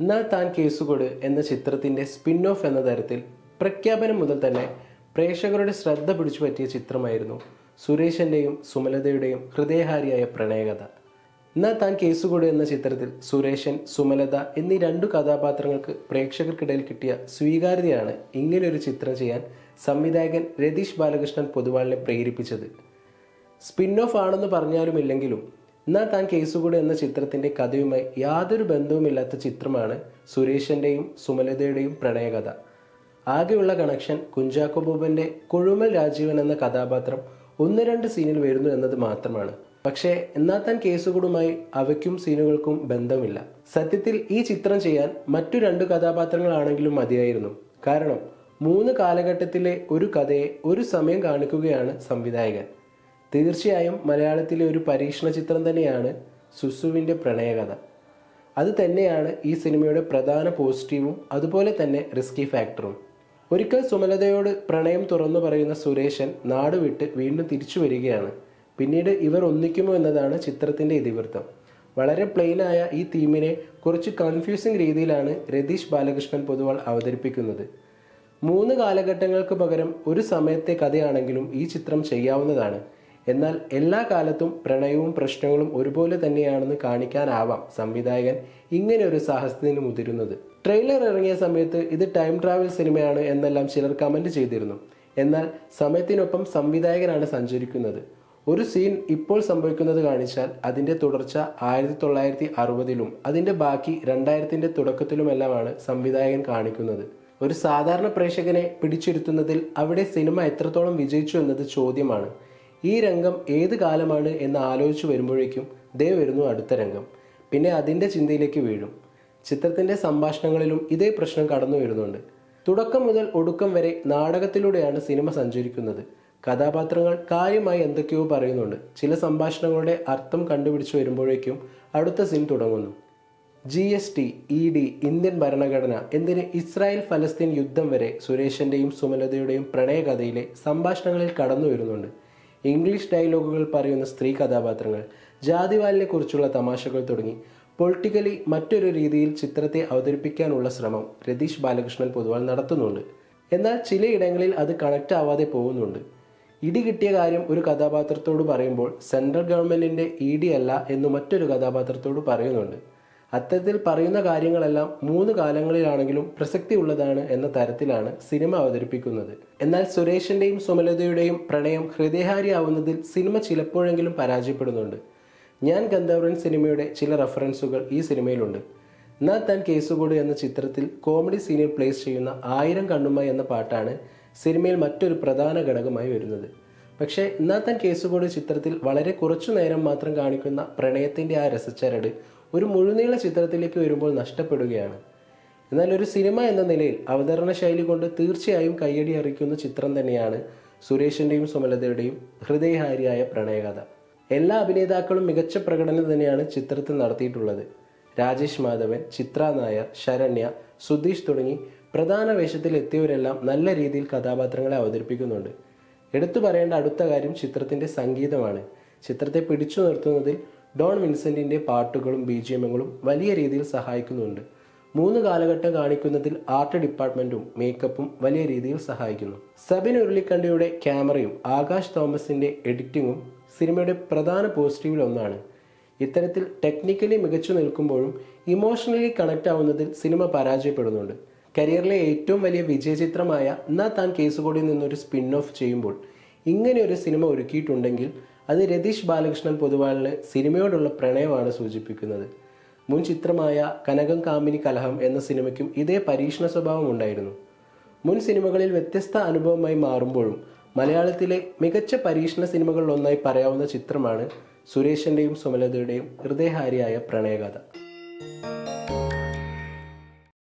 എന്നാൽ താൻ കേസുകൊട് എന്ന ചിത്രത്തിന്റെ സ്പിൻ ഓഫ് എന്ന തരത്തിൽ പ്രഖ്യാപനം മുതൽ തന്നെ പ്രേക്ഷകരുടെ ശ്രദ്ധ പിടിച്ചു പറ്റിയ ചിത്രമായിരുന്നു സുരേഷിന്റെയും സുമലതയുടെയും ഹൃദയഹാരിയായ പ്രണയകഥ. എന്നാൽ താൻ കേസുകൊട് എന്ന ചിത്രത്തിൽ സുരേഷൻ സുമലത എന്നീ രണ്ടു കഥാപാത്രങ്ങൾക്ക് പ്രേക്ഷകർക്കിടയിൽ കിട്ടിയ സ്വീകാര്യതയാണ് ഇങ്ങനെയൊരു ചിത്രം ചെയ്യാൻ സംവിധായകൻ രതീഷ് ബാലകൃഷ്ണൻ പൊതുവാളിനെ പ്രേരിപ്പിച്ചത്. സ്പിൻ ഓഫ് ആണെന്ന് പറഞ്ഞാലുമില്ലെങ്കിലും എന്നാൽ താൻ കേസുകൂടെ എന്ന ചിത്രത്തിന്റെ കഥയുമായി യാതൊരു ബന്ധവുമില്ലാത്ത ചിത്രമാണ് സുരേഷിന്റെയും സുമലതയുടെയും പ്രണയകഥ. ആകെയുള്ള കണക്ഷൻ കുഞ്ചാക്കോ ബോബന്റെ കൊഴുമൽ രാജീവൻ എന്ന കഥാപാത്രം ഒന്ന് രണ്ട് സീനിൽ വരുന്നു എന്നത് മാത്രമാണ്. പക്ഷേ എന്നാൽ താൻ കേസുകൂടുമായി അവയ്ക്കും സീനുകൾക്കും ബന്ധമില്ല. സത്യത്തിൽ ഈ ചിത്രം ചെയ്യാൻ മറ്റു രണ്ട് കഥാപാത്രങ്ങളാണെങ്കിലും മതിയായിരുന്നു. കാരണം മൂന്ന് കാലഘട്ടത്തിലെ ഒരു കഥയെ ഒരു സമയം കാണിക്കുകയാണ് സംവിധായകൻ. തീർച്ചയായും മലയാളത്തിലെ ഒരു പരീക്ഷണ ചിത്രം തന്നെയാണ് സുസുവിന്റെ പ്രണയകഥ. അത് തന്നെയാണ് ഈ സിനിമയുടെ പ്രധാന പോസിറ്റീവും അതുപോലെ തന്നെ റിസ്കി ഫാക്ടറും ഒരിക്കൽ സുമലതയോട് പ്രണയം തുറന്നു പറയുന്ന സുരേഷൻ നാട് വിട്ട് വീണ്ടും തിരിച്ചു വരികയാണ്. പിന്നീട് ഇവർ ഒന്നിക്കുമോ എന്നതാണ് ചിത്രത്തിന്റെ ഇതിവൃത്തം. വളരെ പ്ലെയിനായ ഈ തീമിനെ കുറച്ച് കൺഫ്യൂസിംഗ് രീതിയിലാണ് രതീഷ് ബാലകൃഷ്ണൻ പൊതുവാൾ അവതരിപ്പിക്കുന്നത്. മൂന്ന് കാലഘട്ടങ്ങൾക്ക് പകരം ഒരു സമയത്തെ കഥയാണെങ്കിലും ഈ ചിത്രം ചെയ്യാവുന്നതാണ്. എന്നാൽ എല്ലാ കാലത്തും പ്രണയവും പ്രശ്നങ്ങളും ഒരുപോലെ തന്നെയാണെന്ന് കാണിക്കാനാവാം സംവിധായകൻ ഇങ്ങനെ ഒരു സാഹസത്തിന് മുതിരുന്നത്. ട്രെയിലർ ഇറങ്ങിയ സമയത്ത് ഇത് ടൈം ട്രാവൽ സിനിമയാണ് എന്നെല്ലാം ചിലർ കമന്റ് ചെയ്തിരുന്നു. എന്നാൽ സമയത്തിനൊപ്പം സംവിധായകനാണ് സഞ്ചരിക്കുന്നത്. ഒരു സീൻ ഇപ്പോൾ സംഭവിക്കുന്നത് കാണിച്ചാൽ അതിന്റെ തുടർച്ച ആയിരത്തി തൊള്ളായിരത്തി അറുപതിലും അതിന്റെ ബാക്കി രണ്ടായിരത്തിന്റെ തുടക്കത്തിലുമെല്ലാമാണ് സംവിധായകൻ കാണിക്കുന്നത്. ഒരു സാധാരണ പ്രേക്ഷകനെ പിടിച്ചിരുത്തുന്നതിൽ അവിടെ സിനിമ എത്രത്തോളം വിജയിച്ചു എന്നത് ചോദ്യമാണ്. ഈ രംഗം ഏത് കാലമാണ് എന്ന് ആലോചിച്ചു വരുമ്പോഴേക്കും ദേ വരുന്നു അടുത്ത രംഗം. പിന്നെ അതിന്റെ ചിന്തയിലേക്ക് വീഴും. ചിത്രത്തിന്റെ സംഭാഷണങ്ങളിലും ഇതേ പ്രശ്നം കടന്നു വരുന്നുണ്ട്. തുടക്കം മുതൽ ഒടുക്കം വരെ നാടകത്തിലൂടെയാണ് സിനിമ സഞ്ചരിക്കുന്നത്. കഥാപാത്രങ്ങൾ കാര്യമായി എന്തൊക്കെയോ പറയുന്നുണ്ട്. ചില സംഭാഷണങ്ങളുടെ അർത്ഥം കണ്ടുപിടിച്ചു വരുമ്പോഴേക്കും അടുത്ത സീൻ തുടങ്ങുന്നു. G S T E D Indian ഭരണഘടന എന്തിന് ഇസ്രായേൽ ഫലസ്തീൻ യുദ്ധം വരെ സുരേഷിന്റെയും സുമലതയുടെയും പ്രണയകഥയിലെ സംഭാഷണങ്ങളിൽ കടന്നു വരുന്നുണ്ട്. ഇംഗ്ലീഷ് ഡയലോഗുകൾ പറയുന്ന സ്ത്രീ കഥാപാത്രങ്ങൾ ജാതിവാലിനെ കുറിച്ചുള്ള തമാശകൾ തുടങ്ങി. പൊളിറ്റിക്കലി മറ്റൊരു രീതിയിൽ ചിത്രത്തെ അവതരിപ്പിക്കാനുള്ള ശ്രമം രതീഷ് ബാലകൃഷ്ണൻ പൊതുവാൾ നടത്തുന്നുണ്ട്. എന്നാൽ ചിലയിടങ്ങളിൽ അത് കണക്റ്റ് ആവാതെ പോകുന്നുണ്ട്. ഇടി കിട്ടിയ കാര്യം ഒരു കഥാപാത്രത്തോട് പറയുമ്പോൾ സെൻട്രൽ ഗവൺമെന്റിന്റെ ഇ ഡി അല്ല എന്ന് മറ്റൊരു കഥാപാത്രത്തോട് പറയുന്നുണ്ട്. അത്തരത്തിൽ പറയുന്ന കാര്യങ്ങളെല്ലാം മൂന്ന് കാലങ്ങളിലാണെങ്കിലും പ്രസക്തി ഉള്ളതാണ് എന്ന തരത്തിലാണ് സിനിമ അവതരിപ്പിക്കുന്നത്. എന്നാൽ സുരേഷിന്റെയും സുമലതയുടെയും പ്രണയം ഹൃദയഹാരിയാവുന്നതിൽ സിനിമ ചിലപ്പോഴെങ്കിലും പരാജയപ്പെടുന്നുണ്ട്. ഞാൻ ഗന്ധർവൻ സിനിമയുടെ ചില റെഫറൻസുകൾ ഈ സിനിമയിലുണ്ട്. നാ താൻ കേസുകൂട് എന്ന ചിത്രത്തിൽ കോമഡി സീനിൽ പ്ലേസ് ചെയ്യുന്ന ആയിരം കണ്ണുമ്മ എന്ന പാട്ടാണ് സിനിമയിൽ മറ്റൊരു പ്രധാന ഘടകമായി വരുന്നത്. പക്ഷേ ഇന്നാത്തൻ താൻ കേസുകൂട് ചിത്രത്തിൽ വളരെ കുറച്ചു നേരം മാത്രം കാണിക്കുന്ന പ്രണയത്തിന്റെ ആ രസച്ചരട് ഒരു മുഴുനീള ചിത്രത്തിലേക്ക് വരുമ്പോൾ നഷ്ടപ്പെടുകയാണ്. എന്നാൽ ഒരു സിനിമ എന്ന നിലയിൽ അവതരണ ശൈലി കൊണ്ട് തീർച്ചയായും കയ്യടി അറിയിക്കുന്ന ചിത്രം തന്നെയാണ് സുരേഷിന്റെയും സുമലതയുടെയും ഹൃദയഹാരിയായ പ്രണയകഥ. എല്ലാ അഭിനേതാക്കളും മികച്ച പ്രകടനം തന്നെയാണ് ചിത്രത്തിൽ നടത്തിയിട്ടുള്ളത്. രാജേഷ് മാധവൻ ചിത്ര നായർ ശരണ്യ സുധീഷ് തുടങ്ങി പ്രധാന വേഷത്തിൽ എത്തിയവരെല്ലാം നല്ല രീതിയിൽ കഥാപാത്രങ്ങളെ അവതരിപ്പിക്കുന്നുണ്ട്. എടുത്തു പറയേണ്ട അടുത്ത കാര്യം ചിത്രത്തിന്റെ സംഗീതമാണ്. ചിത്രത്തെ പിടിച്ചു നിർത്തുന്നതിൽ ഡോൺ വിൻസെന്റിന്റെ പാട്ടുകളും ബി ജി എമ്മുകളും വലിയ രീതിയിൽ സഹായിക്കുന്നുണ്ട്. മൂന്ന് കാലഘട്ടം കാണിക്കുന്നതിൽ ആർട്ട് ഡിപ്പാർട്ട്മെന്റും മേക്കപ്പും വലിയ രീതിയിൽ സഹായിക്കുന്നു. സബിൻ ഉരുളിക്കണ്ടിയുടെ ക്യാമറയും ആകാശ് തോമസിന്റെ എഡിറ്റിങ്ങും സിനിമയുടെ പ്രധാന പോസിറ്റീവിൽ ഒന്നാണ്. ഇത്തരത്തിൽ ടെക്നിക്കലി മികച്ചു നിൽക്കുമ്പോഴും ഇമോഷണലി കണക്ട് ആവുന്നതിൽ സിനിമ പരാജയപ്പെടുന്നുണ്ട്. കരിയറിലെ ഏറ്റവും വലിയ വിജയചിത്രമായ എന്നാ താൻ കേസുകൂടിയിൽ നിന്നൊരു സ്പിൻ ഓഫ് ചെയ്യുമ്പോൾ ഇങ്ങനെ ഒരു സിനിമ ഒരുക്കിയിട്ടുണ്ടെങ്കിൽ അത് രതീഷ് ബാലകൃഷ്ണൻ പൊതുവാളിന് സിനിമയോടുള്ള പ്രണയമാണ് സൂചിപ്പിക്കുന്നത്. മുൻ ചിത്രമായ കനകം കാമിനി കലഹം എന്ന സിനിമയ്ക്കും ഇതേ പരീക്ഷണ സ്വഭാവം ഉണ്ടായിരുന്നു. മുൻ സിനിമകളിൽ വ്യത്യസ്ത അനുഭവമായി മാറുമ്പോഴും മലയാളത്തിലെ മികച്ച പരീക്ഷണ സിനിമകളിലൊന്നായി പറയാവുന്ന ചിത്രമാണ് സുരേഷിന്റെയും സുമലതയുടെയും ഹൃദയഹാരിയായ പ്രണയകഥ